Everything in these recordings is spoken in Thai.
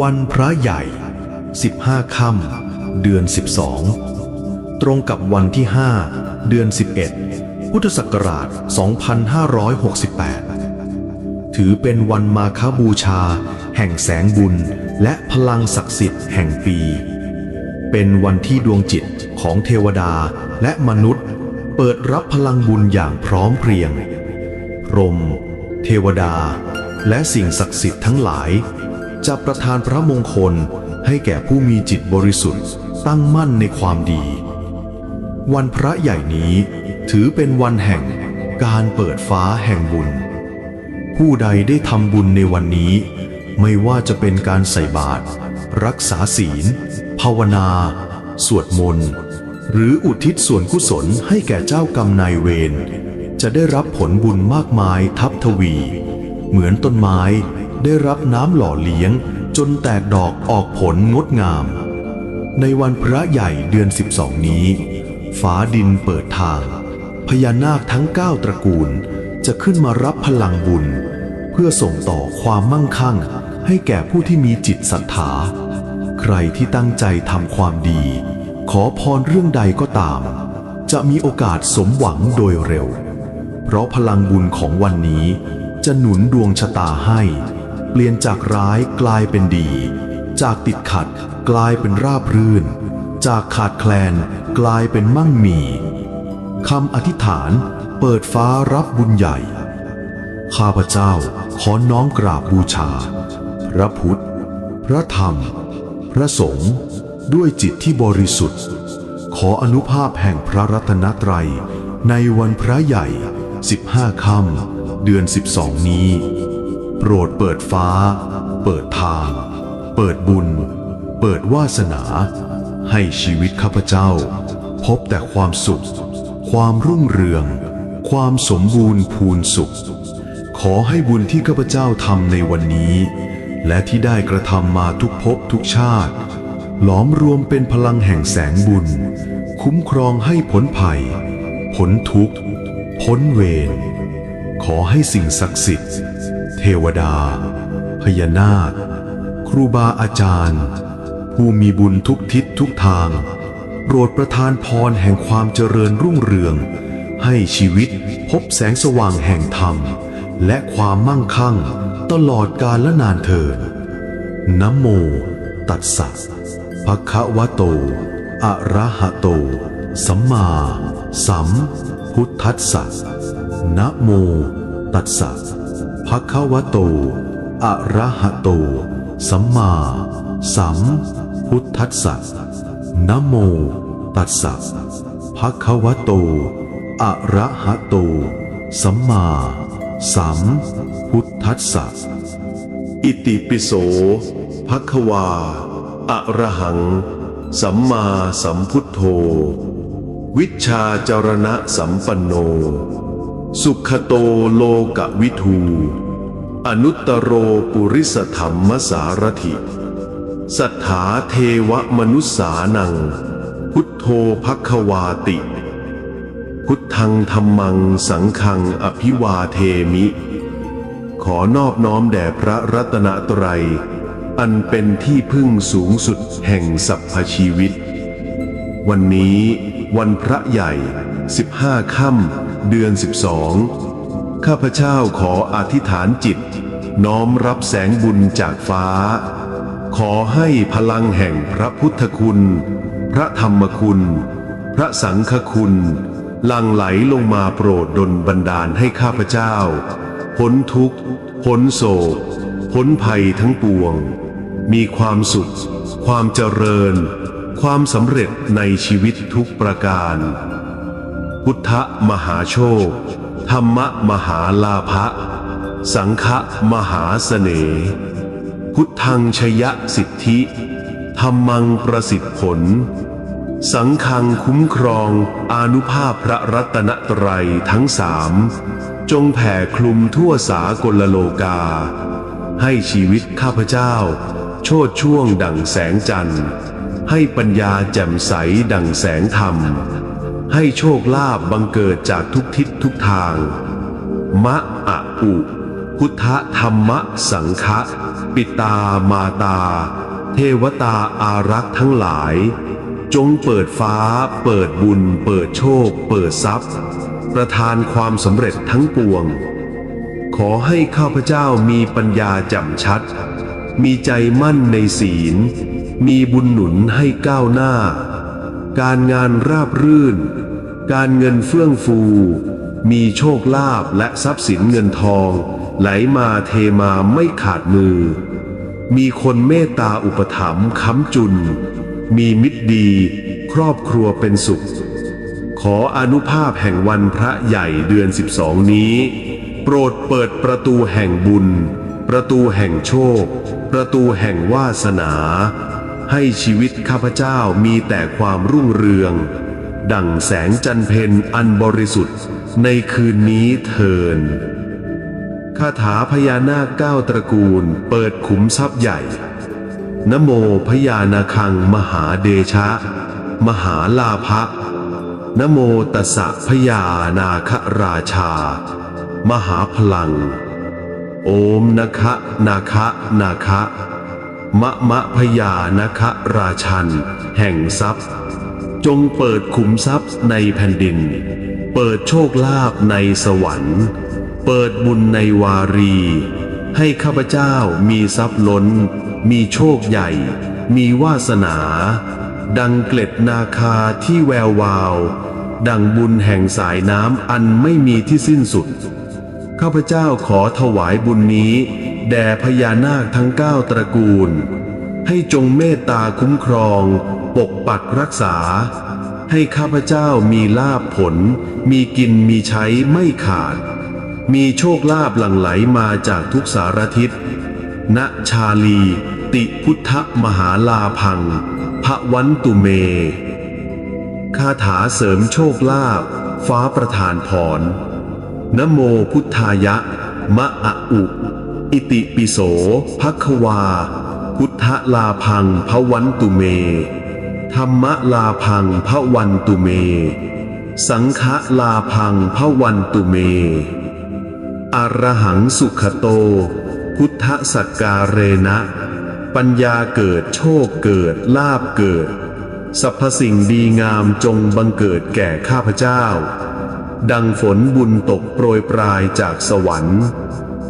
วันพระใหญ่ 15 ค่ำเดือน 12 ตรงกับวันที่ 5 เดือน 11 พุทธศักราช 2568 ถือเป็นวันมาคบูชา แห่งแสงบุญและพลังศักดิ์สิทธิ์แห่งปี เป็นวันที่ดวงจิตของเทวดาและมนุษย์ เปิดรับพลังบุญอย่างพร้อมเพรียง พรม เทวดา และสิ่งศักดิ์สิทธิ์ทั้งหลาย จะประทานพระมงคลให้แก่ผู้มีจิตบริสุทธิ์ตั้งมั่นในความดี วันพระใหญ่นี้ถือเป็นวันแห่งการเปิดฟ้าแห่งบุญ ผู้ใดได้ทำบุญในวันนี้ ไม่ว่าจะเป็นการใส่บาตรรักษาศีล ภาวนา สวดมนต์ หรืออุทิศส่วนกุศลให้แก่เจ้ากรรมนายเวรจะได้รับผลบุญมากมายทับทวี เหมือนต้นไม้ ได้รับน้ำหล่อเลี้ยง จนแตกดอกออกผลงดงาม ในวันพระใหญ่เดือน 12 นี้ฟ้าดินเปิดทาง พญานาคทั้ง 9 ตระกูลจะขึ้นมารับพลังบุญ เพื่อส่งต่อความมั่งคั่ง ให้แก่ผู้ที่มีจิตศรัทธาใครที่ตั้งใจทำความดี ขอพรเรื่องใดก็ตาม จะมีโอกาสสมหวังโดยเร็ว เพราะพลังบุญของวันนี้จะหนุนดวงชะตาให้ เปลี่ยนจากร้ายกลายเป็นดี จากติดขัดกลายเป็นราบรื่น จากขาดแคลนกลายเป็นมั่งมีคำอธิษฐานเปิดฟ้ารับบุญใหญ่ ข้าพเจ้าขอน้อมกราบบูชา พระพุทธ พระธรรม พระสงฆ์ด้วยจิตที่บริสุทธิ์ ขออนุภาพแห่งพระรัตนตรัย ในวันพระใหญ่ 15 ค่ำเดือน 12 นี้ โปรดเปิดฟ้า เปิดทาง เปิดบุญ เปิดวาสนา ให้ชีวิตข้าพเจ้า พบแต่ความสุข ความรุ่งเรือง ความสมบูรณ์พูนสุข ขอให้บุญที่ข้าพเจ้าทำในวันนี้ และที่ได้กระทำมาทุกภพทุกชาติ หลอมรวมเป็นพลังแห่งแสงบุญ คุ้มครองให้ผลภัยพ้นทุกข์ พ้นเวรขอให้สิ่งศักดิ์สิทธิ์ เทวดา พญานาค ครูบาอาจารย์ ผู้มีบุญทุกทิศทุกทาง โปรดประทานพรแห่งความเจริญรุ่งเรือง ให้ชีวิตพบแสงสว่างแห่งธรรม และความมั่งคั่งตลอดกาลและนานเทินนะโม ตัสสะภะคะวะโต อะระหะโต สัมมา สัมพุทธัสสะนะโม ตัสสะ ภะควโต อะระหะโต สัมมา สัมพุทธัสสะนะโม ตัสสะภะควโต อะระหะโต สัมมา สัมพุทธัสสะอิติปิโสภะควา อะระหัง สัมมาสัมพุทโธ วิชชาจารณะสัมปันโน สุขโตโลกวิทูอนุตตโรปุริสธรรมสารถิสัทธาเทวมนุษสานัง พุทโธภควาติ พุทธังธรรมังสังฆังอภิวาเทมิ ขอนอบน้อมแด่พระรัตนตรัย อันเป็นที่พึ่งสูงสุดแห่งสรรพชีวิต วันนี้วันพระใหญ่ 15ค่ำ เดือน 12 ข้าพเจ้าขออธิษฐานจิต น้อมรับแสงบุญจากฟ้า ขอให้พลังแห่งพระพุทธคุณ พระธรรมคุณ พระสังฆคุณหลังไหลลงมาโปรดดลบันดาลให้ข้าพเจ้า พ้นทุกข์ พ้นโศก พ้นภัยทั้งปวง มีความสุข ความเจริญ ความสำเร็จในชีวิตทุกประการ พุทธมหาโชค ธรรมมหาลาภะสังฆมหาเสน่ห์พุทธังชยสิทธิธรรมังประสิทธิผล สังฆังคุ้มครองอนุภาพพระรัตนตรัยทั้งสามจงแผ่คลุมทั่วสากลโลกา ให้ชีวิตข้าพเจ้า โชดช่วงดั่งแสงจันทร์ ให้ปัญญาแจ่มใสดั่งแสงธรรม ให้โชคลาภบังเกิดจากทุกทิศทุกทาง มะอะอุพุทธธรรมะสังฆะปิตามาตา เทวตาอารักษ์ทั้งหลาย จงเปิดฟ้า เปิดบุญ เปิดโชค เปิดทรัพย์ ประทานความสำเร็จทั้งปวง ขอให้ข้าพเจ้ามีปัญญาแจ่มชัด มีใจมั่นในศีล มีบุญหนุนให้ก้าวหน้า การงานราบรื่น การเงินเฟื่องฟู มีโชคลาภและทรัพย์สินเงินทอง ไหลมาเทมาไม่ขาดมือ มีคนเมตตาอุปถัมภ์ค้ำจุน มีมิตรดี ครอบครัวเป็นสุข ขออนุภาพแห่งวันพระใหญ่เดือน 12 นี้ โปรดเปิดประตูแห่งบุญ ประตูแห่งโชค ประตูแห่งวาสนา ให้ชีวิตข้าพเจ้ามีแต่ความรุ่งเรือง ดั่งแสงจันเพนอันบริสุทธิ์ในคืนนี้เทินคาถาพญานาคเก้าตระกูลเปิดขุมทรัพย์ใหญ่ นโมพญานาคังมหาเดชะ มหาลาภะนโมตสสะพญานาคราชา มหาพลัง โอมนะคะนาคะนาคะ มะมะพญานาคราชัน แห่งทรัพย์ จงเปิดขุมทรัพย์ในแผ่นดิน เปิดโชคลาภในสวรรค์ เปิดบุญในวารี ให้ข้าพเจ้ามีทรัพย์ล้น มีโชคใหญ่ มีวาสนา ดังเกล็ดนาคาที่แวววาว ดังบุญแห่งสายน้ำอันไม่มีที่สิ้นสุด ข้าพเจ้าขอถวายบุญนี้ แด่พญานาคทั้งเก้าตระกูล ให้จงเมตตาคุ้มครอง ปกปักรักษา ให้ข้าพเจ้ามีลาภผล มีกินมีใช้ไม่ขาด มีโชคลาภหลั่งไหลมาจากทุกสารทิศณชาลี ติพุทธมหาลาพังพระวันตุเมคาถาเสริมโชคลาภฟ้าประทานพรนโมพุทธายะ มะอะอุ อิติปิโสภควา พุทธลาพังพระวันตุเม ธรรมลาพังพระวันตุเม สังฆลาพังพระวันตุเม อรหังสุขโต พุทธสักการเรนะ ปัญญาเกิดโชคเกิดลาบเกิดสรรพสิ่งดีงามจงบังเกิดแก่ข้าพเจ้า ดังฝนบุญตกโปรยปลายจากสวรรค์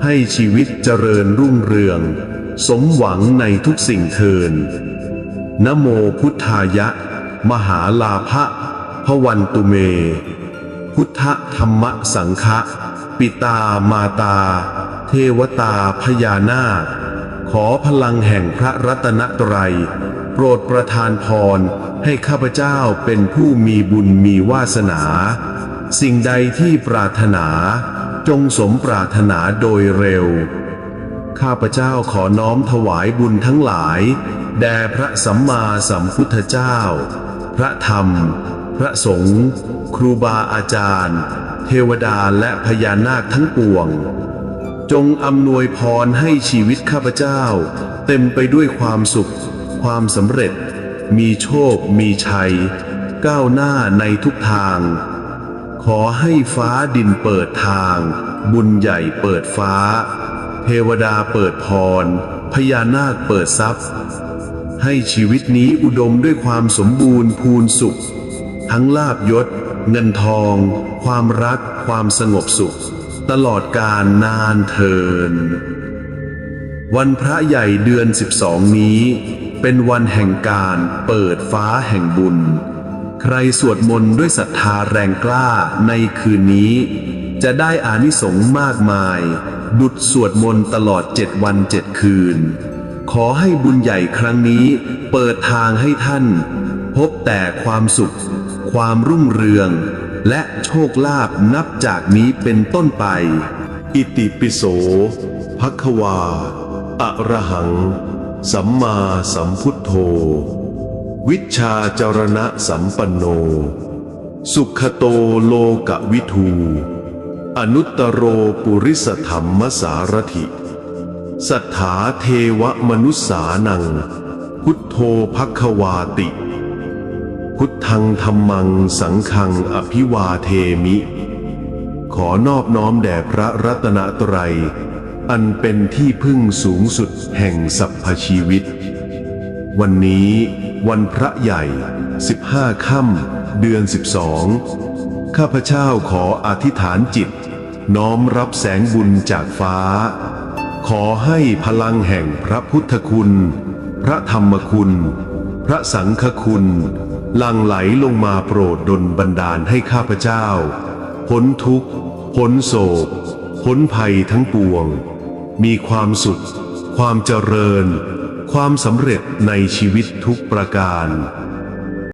ให้ชีวิตเจริญรุ่งเรือง สมหวังในทุกสิ่งเทินนโมพุทธายะ มหาลาภะพระวันตุเม พุทธธรรมสังฆะปิตามาตา เทวตาพญานาค ขอพลังแห่งพระรัตนตรัย โปรดประทานพรให้ข้าพเจ้าเป็นผู้มีบุญมีวาสนา สิ่งใดที่ปรารถนา จงสมปรารถนาโดยเร็ว ข้าพเจ้าขอน้อมถวายบุญทั้งหลาย แด่พระสัมมาสัมพุทธเจ้า พระธรรม พระสงฆ์ ครูบาอาจารย์ เทวดาและพญานาคทั้งปวง จงอำนวยพรให้ชีวิตข้าพเจ้า เต็มไปด้วยความสุข ความสำเร็จ มีโชค มีชัย ก้าวหน้าในทุกทาง ขอให้ฟ้าดินเปิดทาง บุญใหญ่เปิดฟ้า เทวดาเปิดพร พญานาคเปิดทรัพย์ ให้ชีวิตนี้อุดมด้วยความสมบูรณ์พูนสุข ทั้งลาบยศ เงินทอง ความรัก ความสงบสุข ตลอดกาลนานเทิน วันพระใหญ่เดือน 12 นี้ เป็นวันแห่งการเปิดฟ้าแห่งบุญ ใครสวดมนต์ด้วยศรัทธาแรงกล้าในคืนนี้ จะได้อานิสงส์มากมาย ดุดสวดมนต์ตลอดเจ็ดวันเจ็ดคืน ขอให้บุญใหญ่ครั้งนี้ เปิดทางให้ท่าน พบแต่ความสุข ความรุ่งเรือง และโชคลาภนับจากนี้เป็นต้นไป อิติปิโสภควาอะระหัง สัมมาสัมพุทโธ วิชาจรณะสัมปันโน สุขโตโลกวิทู อนุตตโรปุริสธรรมสารถิสัทธาเทวมนุษสานัง พุทโธพักวาติ พุทธังธรรมังสังฆังอภิวาเทมิ ขอนอบน้อมแด่พระรัตนตรัย อันเป็นที่พึ่งสูงสุดแห่งสรรพชีวิต วันนี้วันพระใหญ่ 15 ค่ำเดือน 12 ข้าพเจ้าขออธิษฐานจิต น้อมรับแสงบุญจากฟ้า ขอให้พลังแห่งพระพุทธคุณ พระธรรมคุณ พระสังฆคุณหลังไหลลงมาโปรดดลบันดาลให้ข้าพเจ้า พ้นทุกข์ พ้นโศก พ้นภัยทั้งปวง มีความสุข ความเจริญ ความสำเร็จในชีวิตทุกประการ